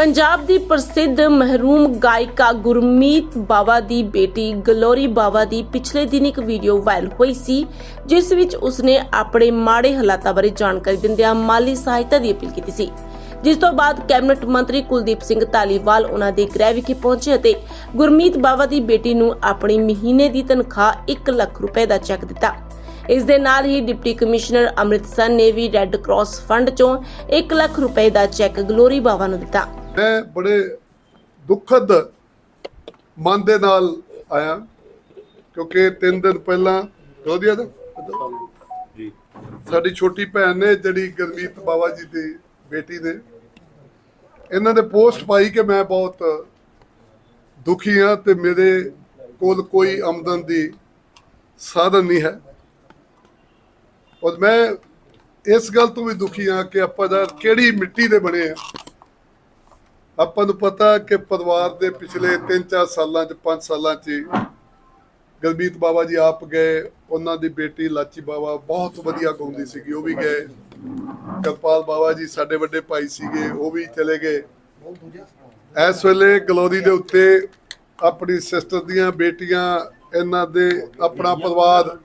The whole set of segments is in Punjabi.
ਪੰਜਾਬ ਦੀ ਪ੍ਰਸਿੱਧ ਮਹਿਰੂਮ ਗਾਇਕਾ ਗੁਰਮੀਤ ਬਾਵਾ ਦੀ ਬੇਟੀ ਗਲੋਰੀ ਬਾਵਾ ਦੀ ਪਿਛਲੇ ਦਿਨ ਇੱਕ ਵੀਡੀਓ ਵਾਇਰਲ ਹੋਈ ਸੀ, ਜਿਸ ਵਿੱਚ ਉਸਨੇ ਆਪਣੇ ਮਾੜੇ ਹਾਲਾਤਾਂ ਬਾਰੇ ਜਾਣਕਾਰੀ ਦਿੰਦਿਆਂ ਮਾਲੀ ਸਹਾਇਤਾ ਦੀ ਅਪੀਲ ਕੀਤੀ ਸੀ। ਜਿਸ ਤੋਂ ਬਾਅਦ ਕੈਬਨਿਟ ਮੰਤਰੀ ਕੁਲਦੀਪ ਸਿੰਘ ਧਾਲੀਵਾਲ ਉਹਨਾਂ ਦੇ ਗ੍ਰਹਿ ਵਿਖੇ ਪਹੁੰਚੇ ਅਤੇ ਗੁਰਮੀਤ ਬਾਵਾ ਦੀ ਬੇਟੀ ਨੂੰ ਆਪਣੀ ਮਹੀਨੇ ਦੀ ਤਨਖਾਹ 1 ਲੱਖ ਰੁਪਏ ਦਾ ਚੈੱਕ ਦਿੱਤਾ। ਇਸ ਦੇ ਨਾਲ ਹੀ ਡਿਪਟੀ ਕਮਿਸ਼ਨਰ ਅੰਮ੍ਰਿਤਸਰ ਨੇ ਵੀ ਰੈੱਡ ਕਰਾਸ ਫੰਡ ਚੋਂ 1 ਲੱਖ ਰੁਪਏ ਦਾ ਚੈੱਕ ਗਲੋਰੀ ਬਾਵਾ ਨੂੰ ਦਿੱਤਾ। ਮੈਂ ਬੜੇ ਦੁਖਦ ਮਨ ਦੇ ਨਾਲ ਆਇਆ ਕਿਉਂਕਿ ਤਿੰਨ ਦਿਨ ਪਹਿਲਾਂ ਰੋਦੀਆ ਦਾ ਜੀ। ਸਾਡੀ ਛੋਟੀ ਭੈਣ ਨੇ ਜਿਹੜੀ ਗਰਮੀਤ ਬਾਵਾ ਜੀ ਦੀ ਬੇਟੀ ਨੇ ਇਹਨਾਂ ਨੇ ਪੋਸਟ ਪਾਈ ਕਿ ਮੈਂ ਬਹੁਤ ਦੁਖੀ ਹਾਂ ਤੇ ਮੇਰੇ ਕੋਲ ਕੋਈ ਆਮਦਨ ਦੀ ਸਾਧਨ ਨਹੀਂ ਹੈ। ਔਰ ਮੈਂ ਇਸ ਗੱਲ ਤੋਂ ਵੀ ਦੁਖੀ ਹਾਂ ਕਿ ਆਪਾਂ ਦਾ ਕਿਹੜੀ ਮਿੱਟੀ ਦੇ ਬਣੇ ਆ। ਆਪਾਂ ਨੂੰ ਪਤਾ ਕਿ ਪਰਿਵਾਰ ਦੇ ਪਿਛਲੇ 3-4 ਸਾਲਾਂ ਚ 5 ਸਾਲਾਂ ਚ ਹੀ ਗਰਮੀਤ ਬਾਬਾ ਜੀ ਆਪ ਗਏ, ਉਹਨਾਂ ਦੀ ਬੇਟੀ ਲਾਚੀ ਬਾਬਾ ਬਹੁਤ ਵਧੀਆ ਗਾਉਂਦੀ ਸੀਗੀ, ਉਹ ਵੀ ਗਏ। ਕਰਪਾਲ ਬਾਬਾ ਜੀ ਸਾਡੇ ਵੱਡੇ ਭਾਈ ਸੀਗੇ, ਉਹ ਵੀ ਚਲੇ ਗਏ। ਇਸ ਵੇਲੇ ਗਲੋਰੀ ਦੇ ਉੱਤੇ ਆਪਣੀ ਸਿਸਟਰ ਦੀਆਂ ਬੇਟੀਆਂ, ਇਹਨਾਂ ਦੇ ਆਪਣਾ ਪਰਿਵਾਰ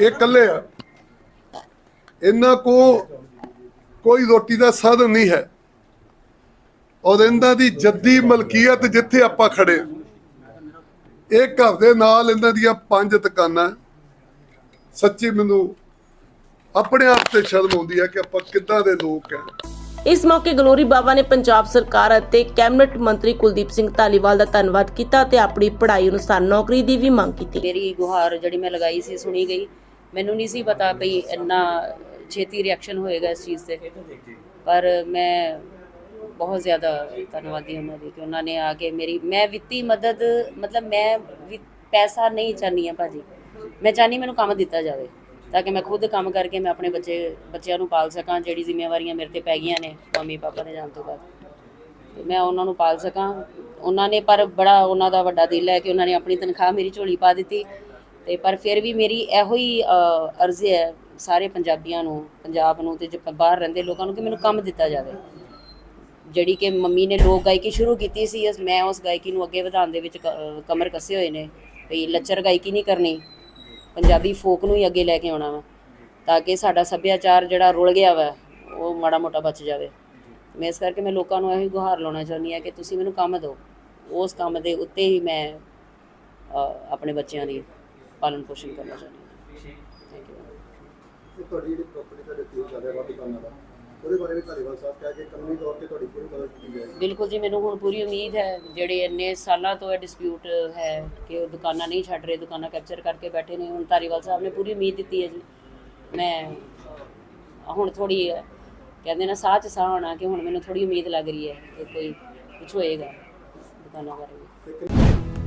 ਇਹ ਇਕੱਲੇ ਆ। ਇਹਨਾਂ ਕੋ ਕੋਈ ਰੋਟੀ ਦਾ ਸਾਧਨ ਨਹੀਂ ਹੈ। ਔਰ ਇਹਨਾਂ ਦੀ ਜੱਦੀ ਮਲਕੀਅਤ ਜਿੱਥੇ ਆਪਾਂ ਖੜੇ ਇਹ ਘਰ ਦੇ ਨਾਲ ਇਹਨਾਂ ਦੀਆਂ ਪੰਜ ਦੁਕਾਨਾਂ। ਸੱਚੀ ਮੈਨੂੰ ਆਪਣੇ ਆਪ ਤੇ ਸ਼ਰਮ ਆਉਂਦੀ ਹੈ ਕਿ ਆਪਾਂ ਕਿੱਦਾਂ ਦੇ ਲੋਕ ਹਾਂ ਇਸ ਮੌਕੇ ਗਲੋਰੀ ਬਾਵਾ ਨੇ ਪੰਜਾਬ ਸਰਕਾਰ ਅਤੇ ਕੈਬਨਿਟ ਮੰਤਰੀ ਕੁਲਦੀਪ ਸਿੰਘ ਧਾਲੀਵਾਲ ਦਾ ਧੰਨਵਾਦ ਕੀਤਾ ਤੇ ਆਪਣੀ ਪੜ੍ਹਾਈ ਅਨੁਸਾਰ ਨੌਕਰੀ ਦੀ ਵੀ ਮੰਗ ਕੀਤੀ। ਮੇਰੀ ਗੁਹਾਰ ਜਿਹੜੀ ਮੈਂ ਲਗਾਈ ਸੀ ਸੁਣੀ ਗਈ। ਮੈਨੂੰ ਨਹੀਂ ਸੀ ਪਤਾ ਵੀ ਇੰਨਾ ਛੇਤੀ ਰਿਐਕਸ਼ਨ ਹੋਏਗਾ ਇਸ ਚੀਜ਼ ਤੇ। ਪਰ ਮੈਂ ਬਹੁਤ ਜ਼ਿਆਦਾ ਧੰਨਵਾਦੀ ਉਹਨਾਂ ਦੀ ਕਿ ਉਹਨਾਂ ਨੇ ਆ ਕੇ ਮੇਰੀ ਮੈਂ ਵਿੱਤੀ ਮਦਦ ਮਤਲਬ ਮੈਂ ਵੀ ਪੈਸਾ ਨਹੀਂ ਚਾਹਨੀ ਆ ਭਾਜੀ। ਮੈਂ ਚਾਹਨੀ ਮੈਨੂੰ ਕੰਮ ਦਿੱਤਾ ਜਾਵੇ ਤਾਂ ਕਿ ਮੈਂ ਖੁਦ ਕੰਮ ਕਰਕੇ ਮੈਂ ਆਪਣੇ ਬੱਚੇ ਬੱਚਿਆਂ ਨੂੰ ਪਾਲ ਸਕਾਂ ਜਿਹੜੀ ਜ਼ਿੰਮੇਵਾਰੀਆਂ ਮੇਰੇ ਤੇ ਪੈ ਗਈਆਂ ਨੇ ਮੰਮੀ ਪਾਪਾ ਦੇ ਜਾਣ ਤੋਂ ਬਾਅਦ। ਤੇ ਮੈਂ ਉਹਨਾਂ ਨੂੰ ਪਾਲ ਸਕਾਂ। ਉਹਨਾਂ ਨੇ ਪਰ ਬੜਾ ਉਹਨਾਂ ਦਾ ਵੱਡਾ ਦਿਲ ਹੈ ਕਿ ਉਹਨਾਂ ਨੇ ਆਪਣੀ ਤਨਖਾਹ ਮੇਰੀ ਝੋਲੀ ਪਾ ਦਿੱਤੀ। ਤੇ ਪਰ ਫਿਰ ਵੀ ਮੇਰੀ ਇਹੋ ਹੀ ਅ, ਅਰਜ਼ੀ ਹੈ ਸਾਰੇ ਪੰਜਾਬੀਆਂ ਨੂੰ ਪੰਜਾਬ ਨੂੰ ਤੇ ਜੋ ਬਾਹਰ ਰਹਿੰਦੇ ਲੋਕਾਂ ਨੂੰ ਕਿ ਮੈਨੂੰ ਕੰਮ ਦਿੱਤਾ ਜਾਵੇ। ਜਿਹੜੀ ਕਿ ਮੰਮੀ ਨੇ ਲੋਕ ਗਾਇਕੀ ਸ਼ੁਰੂ ਕੀਤੀ ਸੀ ਉਸ ਮੈਂ ਉਸ ਗਾਇਕੀ ਨੂੰ ਅੱਗੇ ਵਧਾਉਣ ਦੇ ਵਿੱਚ ਕ- ਕਮਰ ਕੱਸੇ ਹੋਏ ਨੇ ਵੀ ਲੱਚਰ ਗਾਇਕੀ ਨਹੀਂ ਕਰਨੀ ਪੰਜਾਬੀ ਫੋਕ ਨੂੰ ਹੀ ਅੱਗੇ ਲੈ ਕੇ ਆਉਣਾ ਵਾ ਤਾਂ ਕਿ ਸਾਡਾ ਸੱਭਿਆਚਾਰ ਜਿਹੜਾ ਰੁਲ ਗਿਆ ਵਾ ਉਹ ਮਾੜਾ ਮੋਟਾ ਬਚ ਜਾਵੇ। ਮੈਂ ਇਸ ਕਰਕੇ ਮੈਂ ਲੋਕਾਂ ਨੂੰ ਇਹੋ ਹੀ ਗੁਹਾਰ ਲਾਉਣਾ ਚਾਹੁੰਦੀ ਹਾਂ ਕਿ ਤੁਸੀਂ ਮੈਨੂੰ ਕੰਮ ਦਿਓ ਉਸ ਕੰਮ ਦੇ ਉੱਤੇ ਹੀ ਮੈਂ ਅ, ਆਪਣੇ ਬੱਚਿਆਂ ਦੀ ਪਾਲਣ ਪੋਸ਼ਣ ਕਰਨਾ ਚਾਹੁੰਦੀ ਹਾਂ। ਥੈਂਕ ਯੂ ਤੇ ਤੁਹਾਡੀ ਜਿਹੜੀ ਪ੍ਰਾਪਰਟੀ ਦਾ ਡਿਸਪਿਊਟ ਚੱਲ ਰਿਹਾ ਦੁਕਾਨਾਂ ਦਾ ਉਹਦੇ ਬਾਰੇ ਵੀ ਧਾਰੀਵਾਲ ਸਾਹਿਬ ਕਿਹਾ ਕਿ ਕਾਨੂੰਨੀ ਤੌਰ ਤੇ ਤੁਹਾਡੀ ਪੂਰੀ ਮਦਦ ਕੀਤੀ ਜਾਏਗੀ। ਬਿਲਕੁਲ ਜੀ ਮੈਨੂੰ ਹੁਣ ਪੂਰੀ ਉਮੀਦ ਹੈ ਜਿਹੜੇ ਇੰਨੇ ਸਾਲਾਂ ਤੋਂ ਇਹ ਡਿਸਪਿਊਟ ਹੈ ਕਿ ਉਹ ਦੁਕਾਨਾਂ ਨਹੀਂ ਛੱਡ ਰਹੇ ਦੁਕਾਨਾਂ ਕੈਪਚਰ ਕਰਕੇ ਬੈਠੇ ਨੇ ਹੁਣ ਧਾਰੀਵਾਲ ਸਾਹਿਬ ਨੇ ਪੂਰੀ ਉਮੀਦ ਦਿੱਤੀ ਹੈ ਜੀ। ਮੈਂ ਹੁਣ ਥੋੜੀ ਕਹਿੰਦੇ ਨਾ ਸਾਹ ਚ ਸਾਹ ਆਉਣਾ ਕਿ ਹੁਣ ਮੈਨੂੰ ਥੋੜੀ ਉਮੀਦ ਲੱਗ ਰਹੀ ਹੈ ਕਿ ਕੋਈ ਕੁਝ ਹੋਏਗਾ ਦੁਕਾਨਾਂ ਬਾਰੇ।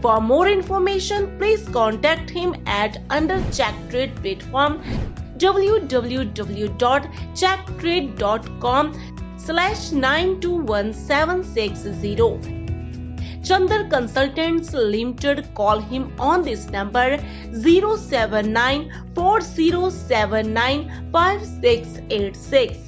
For more information, please contact him at under Check Trade platform www.checktrade.com slash 921760. Chandar Consultants Limited call him on this number 079 4079 5686.